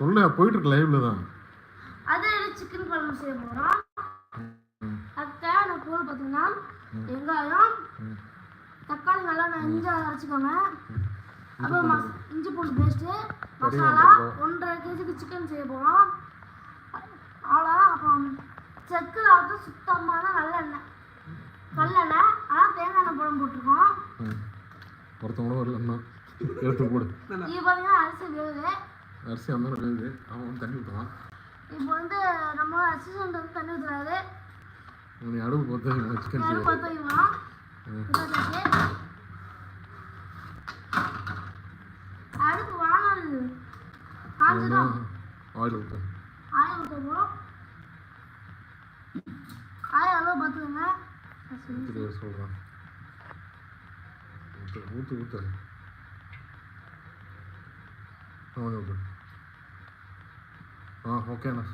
சொல்ல போயிட்டு இருக்கு லைவ்ல தான். அது சிக்கன் குழம்பு செய்ய போகிறோம் அதுக்கு தேவையான பொருள் பார்த்தீங்கன்னா வெங்காயம். தக்காளி நல்லா நஞ்சா அரைச்சிக்கோங்க. அப்புறம் இஞ்சி பூண்டு பேஸ்ட்டு மசாலா. ஒன்றரை கேஜிக்கு சிக்கன் செய்ய போகிறோம் அவ்வளோ அப்புறம் செக்கில் வந்து சுத்தமான நல்லெண்ணெய். கல்லெண்ணெய் ஆனால் தேங்காய் எண்ணெய் பழம் போட்டிருக்கோம். ஒருத்தவங்களும் வரலன்னா எடுத்து போடு. இது பார்த்தீங்கன்னா அரிசி வேகுது. அரிசி அந்த வேகுது அவன் வந்து தண்ணி ஊற்றுவான் இப்போ வந்து நம்ம அசிஸ்டன்ட் வந்து தண்ணி ஊற்றுறாரு நீ அடுப்பு பார்த்து சிக்கன் செய்ய பார்த்து வானல். காஞ்சிடும் ஆயில் ஊற்று ஆயில் ஊற்றுவோம் ஆயில் அளவு பார்த்துக்கோங்க. சொல்கிறேன் ஊற்று ஊற்று ஆ ஓகேண்ணா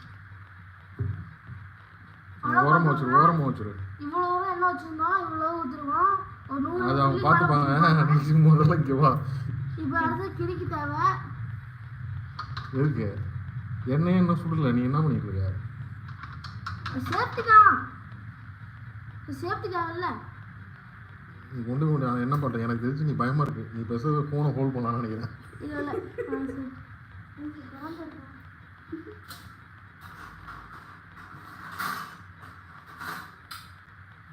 ஓரமாக வச்சிரு ஓரமாக வச்சிரு இவ்வளோ எண்ணெய் வச்சுருந்தோம் இவ்வளோ ஒரு நூறு அது அவங்க பார்த்துப்பாங்க முதல்ல இங்கே வா இப்போ அடுத்து கிரிக்கு தேவை எதுக்கு எண்ணெயே என்ன சுடல நீ என்ன பண்ணிட்டு இருக்க சேஃப்டிக்கா சேஃப்டிக்காக இல்லை நீ கொண்டு கொண்டு என்ன பண்ணுறேன் எனக்கு தெரிஞ்சு நீ பயமா இருக்கு. நீ பேசுறது ஃபோனை ஹோல்ட் பண்ணலாம்னு நினைக்கிறேன்.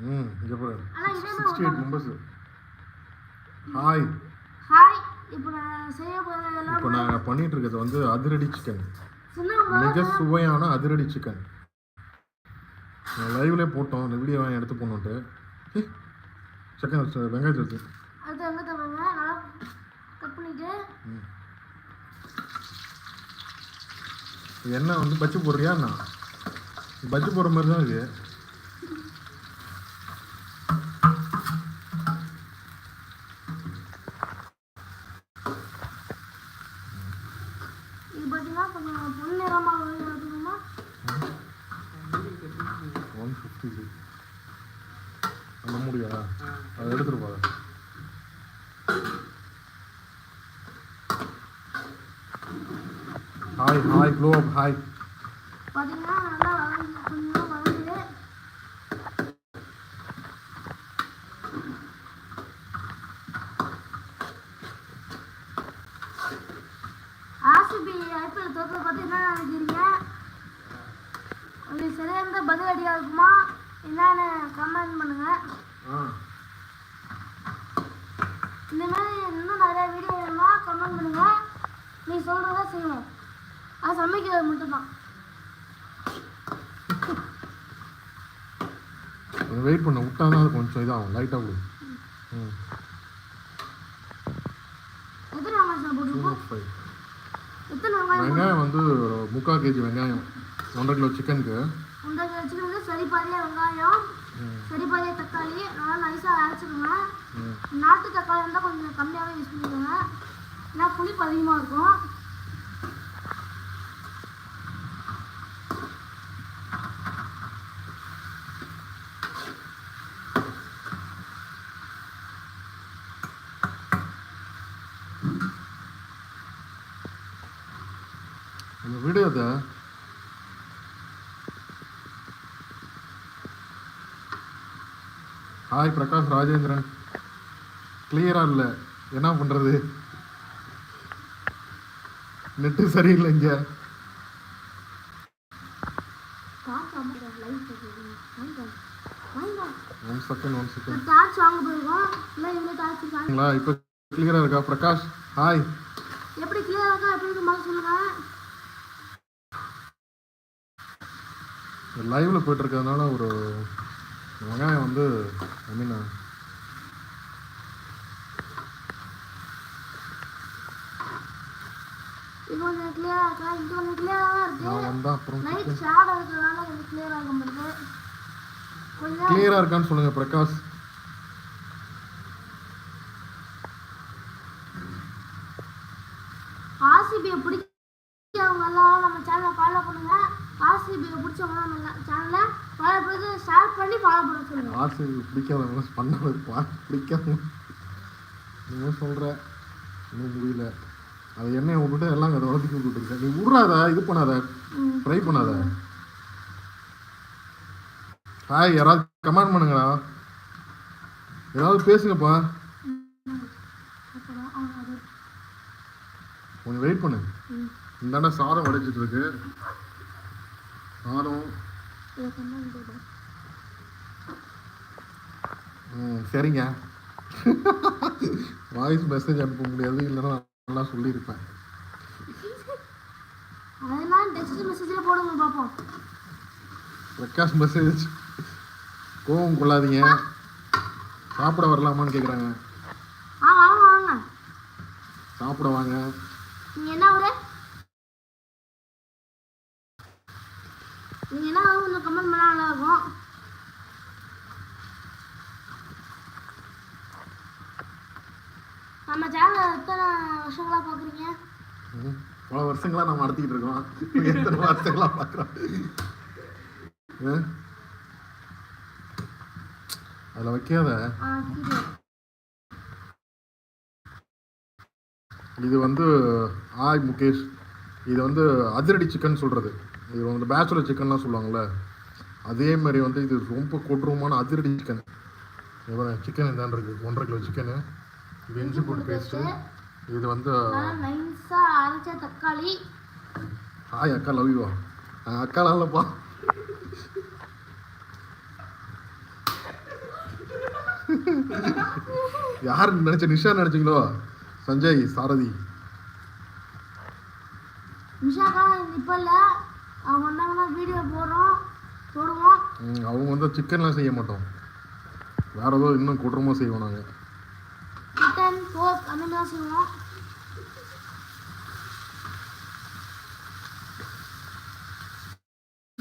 ம் இங்கே பாரு. Sixty eight members hi hi இப்போ நான் செய்ய இப்போ நான் பண்ணிட்டு இருக்கிறது வந்து அதிரடி சிக்கன் மிக சுவையான அதிரடி சிக்கன் லைவ்லேயே போட்டோம். இந்த வீடியோ எடுத்து போடணுன்ட்டு சிக்கன் வெங்காயத்தை எடுத்து அடுத்து எங்கே தருவாங்க நல்லா கட் பண்ணிட்டு. எண்ணெய் வந்து பஜ்ஜி போடுறியா என்ன? பஜ்ஜி போடுற மாதிரி தான் இது பார்த்தீங்கன்னா கொஞ்சம் பொன்னிறமாக எடுத்துக்கணுமா ஒன் ஃபிஃப்டி அந்த முடியா? அதை எடுத்துகிட்டு போகிறேன் ஹாய் ஹாய் க்ளோ அப் ஹாய் பார்த்தீங்கன்னா நல்லா வதங்கி கொஞ்சம் வதங்குது ஆர்சிபி ஐபிஎல் தோற்றது பற்றி என்ன நினைக்கிறீங்க உங்களுக்கு சரியான பதில் அடியாக இருக்குமா என்னன்னு கமெண்ட் பண்ணுங்க. இந்த மாதிரி இன்னும் நிறைய வீடியோ வேணுமா கமெண்ட் பண்ணுங்க. நீ சொல்றத செய்வோம். அது சமைக்கிறது மட்டும்தான். வெயிட் பண்ண விட்டா தான் அது கொஞ்சம் இதாகும். லைட்டாக கொடு ம். எத்தனை வெங்காயம் வந்து ஒரு முக்கால் கேஜி வெங்காயம். ஒன்றரை கிலோ சிக்கனுக்கு உண்டை வச்சுக்கிறது சரி பாதியா வெங்காயம் சரி பாதியா தக்காளி நல்லா நைஸாக அரைச்சிக்கோங்க நாட்டு தக்காளி இருந்தால் கொஞ்சம் கம்மியாகவே யூஸ் பண்ணிக்கோங்க. ஏன்னா புளிப்பு அதிகமாக இருக்கும் அந்த வீடியோ அதை ஹாய் பிரகாஷ் ராஜேந்திரன். கிளியரா இல்லை? என்ன பண்றது? நெட்டு சரியில்லை இங்க. One second one second torch வாங்க போயிருக்கோம் இல்லை இவ்வளோ டார்ச் இருக்காங்க இப்போ கிளியரா இருக்கா? பிரகாஷ் ஹாய் எப்படி கிளியர் இருக்கா? எப்படி இருக்கு மாதிரி சொல்லுங்க. லைவ்ல போயிட்டு இருக்கிறதுனால ஒரு வெங்காயம் வந்து ஐ மீன் கிளியரா இருக்கான்னு சொல்லுங்க பிரகாஷ். ஆர்சிபியை பிடிச்சவங்க எல்லாம் நம்ம சேனலை ஃபாலோ பண்ணுங்க. ஆர்சிபியை பிடிச்சவங்க நம்ம சேனலை ஃபாலோ பண்ணி ஷேர் பண்ணி ஃபாலோ பண்ண சொல்லுங்க. ஆசை பிடிக்காதவங்க பிடிக்காதவங்க இன்னும் முடியல அது எண்ணெயை விட்டுட்டு எல்லாம் அதை வளர்த்தி விட்டுருக்க நீ விட்றாத இது பண்ணாத. ட்ரை பண்ணாத. ஹாய் யாராவது கமெண்ட் பண்ணுங்கடா. ஏதாவது பேசுங்கப்பா. கொஞ்சம் வெயிட் பண்ணு. இந்தாண்ட சாதம் வடிச்சிட்டு இருக்கு. சாதம் சரிங்க. வாய்ஸ் மெசேஜ் அனுப்ப முடியாது இல்லைன்னா நல்லா சொல்லியிருப்பேன். அதெல்லாம் டெக்ஸ்ட் மெசேஜில் போடுங்க பார்ப்போம் ரெக்காஸ்ட் மெசேஜ் கோவம் கொள்ளாதீங்க. சாப்பிட வரலாமான்னு கேட்குறாங்க சாப்பிட வாங்க. நீங்கள் என்ன ஊரு? நீங்கள் என்ன கொஞ்சம் கமெண்ட் பண்ணால் நல்லா இருக்கும் நம்ம சேனலை எத்தனை வருஷங்களா பார்க்குறீங்க பல வருஷங்களா நம்ம நடத்திக்கிட்டு இருக்கோம். எத்தனை வருஷங்களா பார்க்குறோம் அதில் வைக்காத. இது வந்து ஆய் முகேஷ். இது வந்து அதிரடி சிக்கன் சொல்கிறது இது வந்து பேச்சுலர் சிக்கன்லாம் சொல்லுவாங்கள்ல அதே மாதிரி வந்து இது ரொம்ப கொடூரமான அதிரடி சிக்கன் சிக்கன் இதான் இருக்கு? ஒன்றரை கிலோ சிக்கனு இது இஞ்சி பூண்டு பேஸ்ட்டு இது வந்து தக்காளி. ஹாய் அக்கா லவ் யூ அக்காலாம் இல்லைப்பா. யார் நினைச்ச நிஷா நினைச்சீங்களோ? சஞ்சய் சாரதி. நிஷாக்கா இப்போ இல்லை. அவங்க வந்தாங்கன்னா வீடியோ போடுறோம் போடுவோம். அவங்க வந்து சிக்கன்லாம் செய்ய மாட்டோம். வேற ஏதோ இன்னும் கொடூரமாக செய்வோம் நாங்கள் சிக்கன் போர்க் அந்த மாதிரி செய்வோம்.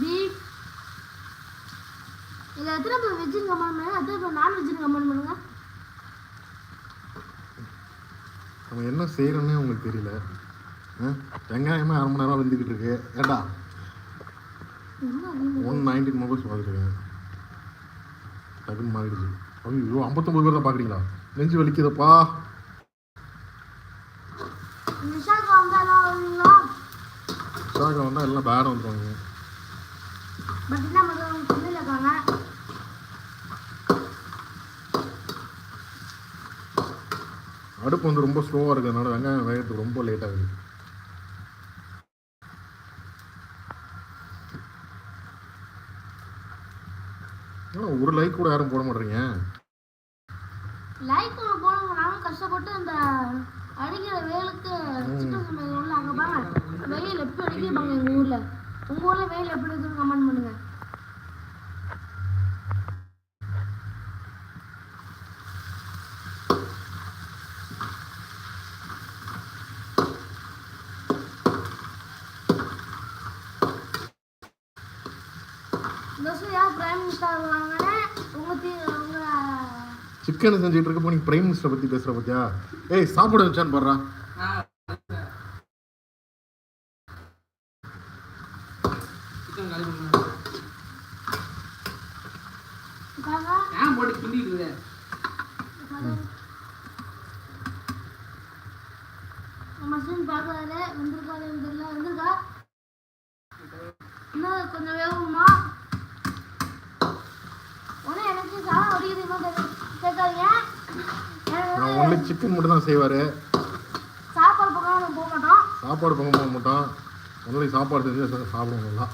பீஃப் இதில் எத்தனை பேர் வெஜ்ஜுன்னு கமெண்ட் பண்ணுங்க. எத்தனை பேர் நான் வெஜ்ஜுன்னு கமெண்ட் பண்ணுங்க. நம்ம என்ன செய்கிறோன்னே உங்களுக்கு தெரியல? வெங்காயமே அரை மணி நேரம் வெந்துக்கிட்டு இருக்கு. அதிகமா? ஒன் நைன்டீன் மொபைல்ஸ் பார்த்துருக்கேன் டக்குன்னு மாறிடுச்சு. ஐயோ ஐம்பத்தொம்பது பேர் தான் பார்க்குறீங்களா நெஞ்சு வலிக்குதப்பா. விசாகா வந்தால் எல்லாம் பேரம் வந்துருவாங்க. அடுப்பு வந்து ரொம்ப ஸ்லோவாக இருக்கிறதுனால வெங்காயம் வேகத்துக்கு ரொம்ப லேட் ஒரு லைக் கூட யாரும் போட மாட்டேறீங்க லைக் ஒன்று போடுங்க நானும் கஷ்டப்பட்டு இந்த அடிக்கிற வெயிலுக்கு சிக்கன் சமையல் உள்ள அங்கே பாருங்க. வெயில் எப்படி அடிக்கிறாங்க எங்கள் ஊரில். உங்கள் ஊரில் வெயில் எப்படி இருக்குன்னு கமெண்ட் பண்ணுங்க இந்த வருஷம் யார் பிரைம் மினிஸ்டர் வருவாங்கன்னு உங்கள் தீ உங்கள் சிக்கனை செஞ்சுட்டு இருக்கப்போ நீ பிரைம் மினிஸ்டரை பற்றி பேசுகிற பத்தியா? ஏய் சாப்பிட வச்சான்னு பாடுறா. சிக்கன் காலி பண்ணுங்க வந்திருக்கா? இன்னும் கொஞ்சம் வேகமா உடனே எனக்கு சாதம் வடிக்கிறதுமா கேட்காதீங்க எனக்கு நான் வந்து ஒன்லி சிக்கன் மட்டும் தான் செய்வார். சாப்பாடு பக்கம் போக மாட்டோம். சாப்பாடு பக்கம் போக மாட்டோம். ஒன்லி சாப்பாடு செஞ்சு சாப்பிடுவோம்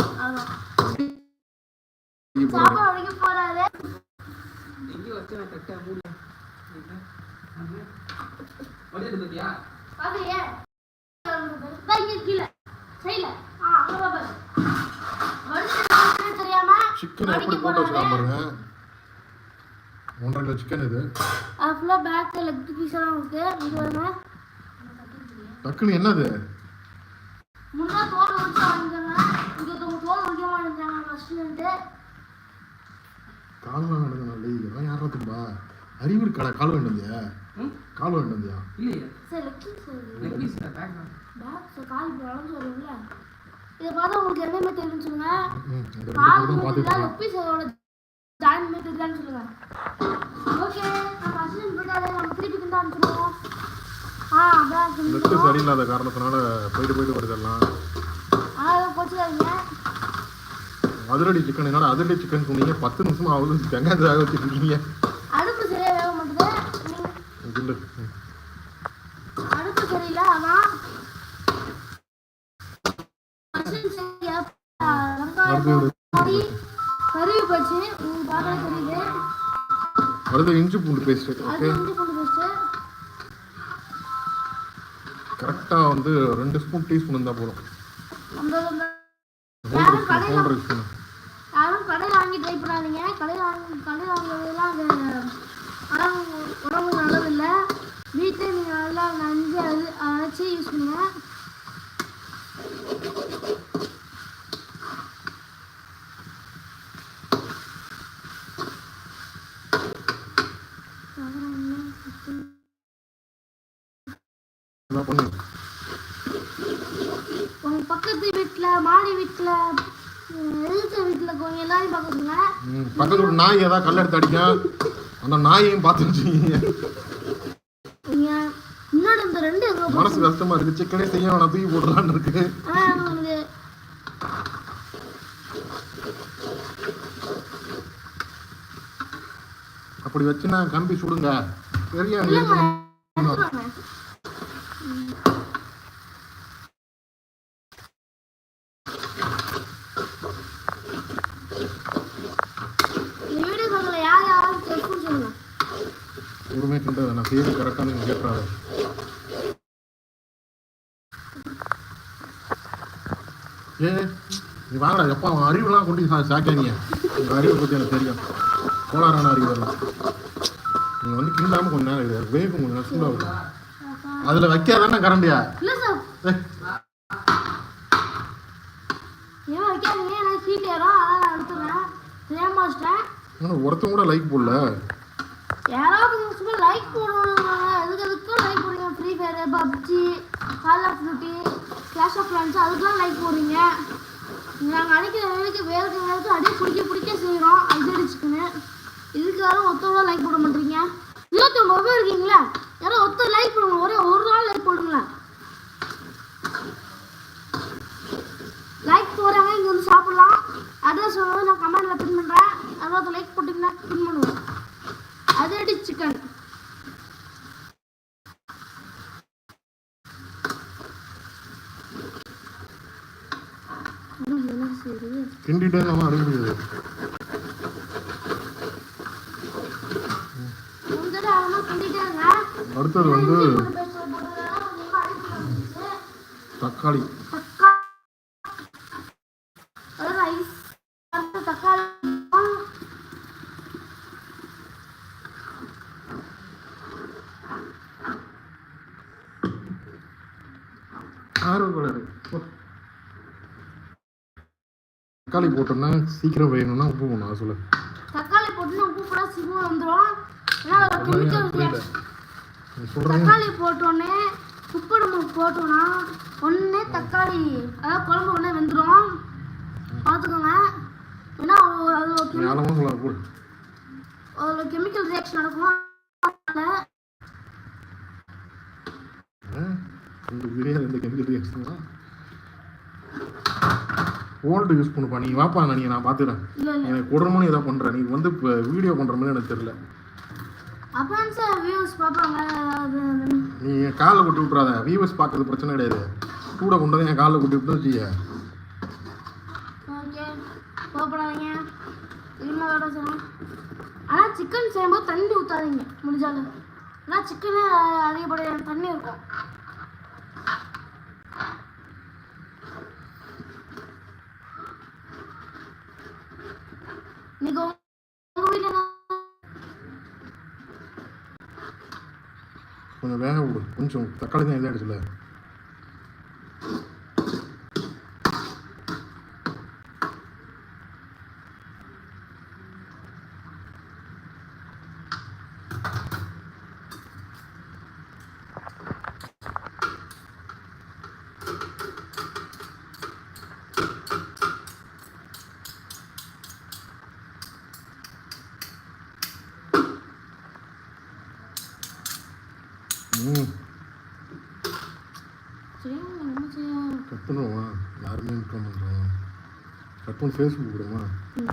தெரியாம சிக்கன் எப்படி போட்டு வச்சுக்கலாம் பாருங்க. ஒன்றரை கிலோ சிக்கன் இது ஃபுல்லாக பேக் லெக் பீஸ் எல்லாம் இருக்கு. இது வருங்க டக்குன்னு என்னது? முன்னா தோல் உரிச்சு வாங்கிக்கோங்க. இங்க ஒருத்தவங்க தோல் உரிக்க மாட்டேங்கிறாங்க ஃபர்ஸ்ட்லேருந்து காலம் வேண்டுங்க இதெல்லாம் யாரா தும்பா அறிவு இருக்கடா கால் வேண்டியா கால் வேண்டியா இல்லையே. சரி leg piece leg piece back back கால் இப்போ வளர்ந்து வரும்ல. இதை பார்த்தா உங்களுக்கு என்னமே தெரியும்னு சொல்லுங்க. கால் லெக் பீஸோட ஜாயின் பண்ணி தெரியுதான்னு சொல்லுங்க. ஓகே நம்ம அசிஸ்டன்ட் போயிட்டாரு நம்ம திருப்பி கிட்ட அனுப்பிச்சிடுவோம். ஆ அதான் கிண்டிக்கணும் சரியில்லாத காரணத்தினால போயிட்டு போயிட்டு வருதெல்லாம். அதெல்லாம் போச்சுக்காதீங்க. அதிரடி சிக்கன் என்னடா அதிரடி சிக்கன் சொன்னீங்க. பத்து நிமிஷம் ஆகுது வெங்காயத்தை வேக வச்சுட்டு இருக்கீங்க. அடுத்து இஞ்சி பூண்டு பேஸ்ட் ஓகே கரெக்டாக வந்து ரெண்டு ஸ்பூன் டீஸ்பூன் இருந்தால் போதும். மூன்றரை ஸ்பூன் யாரும் கடையில் வாங்கி ட்ரை பண்ணாதீங்க. கடையில் வாங்கி கடையில் வாங்குறதுலாம் அது உடம்பு உடம்பு நல்லதில்லை வீட்டில் நீங்கள் நல்லா நஞ்சு அது அரைச்சி யூஸ் பண்ணுங்க அப்புறம் என்ன? என்ன பண்ணு உங்க பக்கத்து வீட்டில் மாடி வீட்டில் எதிர்த்த வீட்டில் இருக்கவங்க எல்லாரையும் பார்க்குறீங்க ம், பக்கத்துல ஒரு நாய் ஏதாவது கல் எடுத்து அடிக்கும் அந்த நாயையும் பார்த்து வச்சுக்கீங்க. நீங்கள் இன்னொரு இந்த ரெண்டு மனசு கஷ்டமா இருக்கு. சிக்கனே செய்ய வேணாம் தூக்கி போடலான்னு இருக்கு. அப்படி வச்சுன்னா கம்பி சுடுங்க. சரியா இல்லைங்க இருக்கணும். எடுத்துருவாங்க. இந்த வீடியோ பார்க்கல யார் யாராவது தெரியும் சொல்லுங்க ஒருமே கிட்ட நான் செய்யறது கரெக்டாக நீங்கள் கேட்குறாரு ஏ நீ வாங்கடா அறிவுலாம் கொண்டு சா சாக்காதீங்க உங்கள் அறிவை பற்றி எனக்கு தெரியும். கோளாறான அறிவு எல்லாம். நீங்கள் வந்து கிண்டாமல் கொஞ்ச நேரம் இரு. வேகும் கொஞ்சம் நேரம் சூடாகும் அதில் வைக்காதானே கரண்டியா? ஒருத்தன் கூட லைக் போடல? யாராவது சும்மா லைக் போடணுங்க எதுக்கு எதுக்கும் லைக் போடுறீங்க? Free fire PUBG call of duty clash of clans அதுக்கெல்லாம் லைக் போடுறீங்க. நாங்கள் நினைக்க வேலைக்கு வேலைக்கு அடி பிடிக்க பிடிக்க செய்கிறோம் அது அடிச்சுக்குன்னு இதுக்கு யாரும் ஒத்தோட லைக் போட மாட்டீங்க. இருபத்தி ஒம்பது பேர் இருக்கீங்களா? யாரும் ஒத்த லைக் போடுங்க. ஒரே ஒரு நாள் லைக் போடுங்களேன். லைக் போடுறாங்க இங்கே வந்து சாப்பிடலாம். அட்ரஸ் வந்து நான் கமெண்ட்டில் பின் பண்ணுறேன் அதாவது லைக் போட்டிங்கன்னா பின் பண்ணுவேன். அடி சிக்கன் என்ன சரி கிண்டிட்டே நம்ம அடைய முடியாது. அடுத்தது வந்து தக்காளி. தக்கா- அது தக்காளி போட்டோம்னா சீக்கிரம் வேணும்னா உப்பு போடணும் சொல்லு. தக்காளி போட்டு உப்பு போட சீக்கிரம் வந்துடும் ஏன்னா அதில் கெமிக்கல் தக்காளி போட்டோடனே உப்பு நம்ம போட்டோம்னா ஒன்று தக்காளி அதாவது குழம்பு உடனே வெந்துடும் பார்த்துக்கோங்க. ஏன்னா அது- ஒரு ஒரு கெமிக்கல் ரியாக்ஷன் நடக்கும். இந்த பிரியாணி இந்த கெமிக்கல் ரியாக்ஷனா ஓல்டு யூஸ் பண்ணுப்பா. நீ வாப்பா நான் நீ நான் பார்த்துக்கிறேன் எனக்கு கொடுறமனு ஏதோ பண்ணுற நீ வந்து இப்போ வீடியோ பண்ணுற மாதிரி எனக்கு தெரியல. அப்புறம் சார் வியூஸ் பார்ப்பாங்க. நீ என் காலில் கொட்டி விட்றாத வியூவர்ஸ் பார்க்கறது பிரச்சனை கிடையாது. கூட கொண்டு வந்து என் காலில் கொட்டி விட்டு வச்சுக்க ஓகே கோபப்படாதீங்க ஆனால் சிக்கன் செய்யும்போது தண்ணி ஊற்றாதீங்க முடிஞ்சாலும். ஏன்னா சிக்கனு அதிகப்படியான தண்ணி இருக்கும் இன்னைக்கு உங்க வீட்டில் என்ன கொஞ்சம் வேக விடு. கொஞ்சம் தக்காளி தான் இதாக அடிச்சுல ம் பண்ணுறேன் கட் பண்ணி ஃபேஸ்புக் விடுமா ம்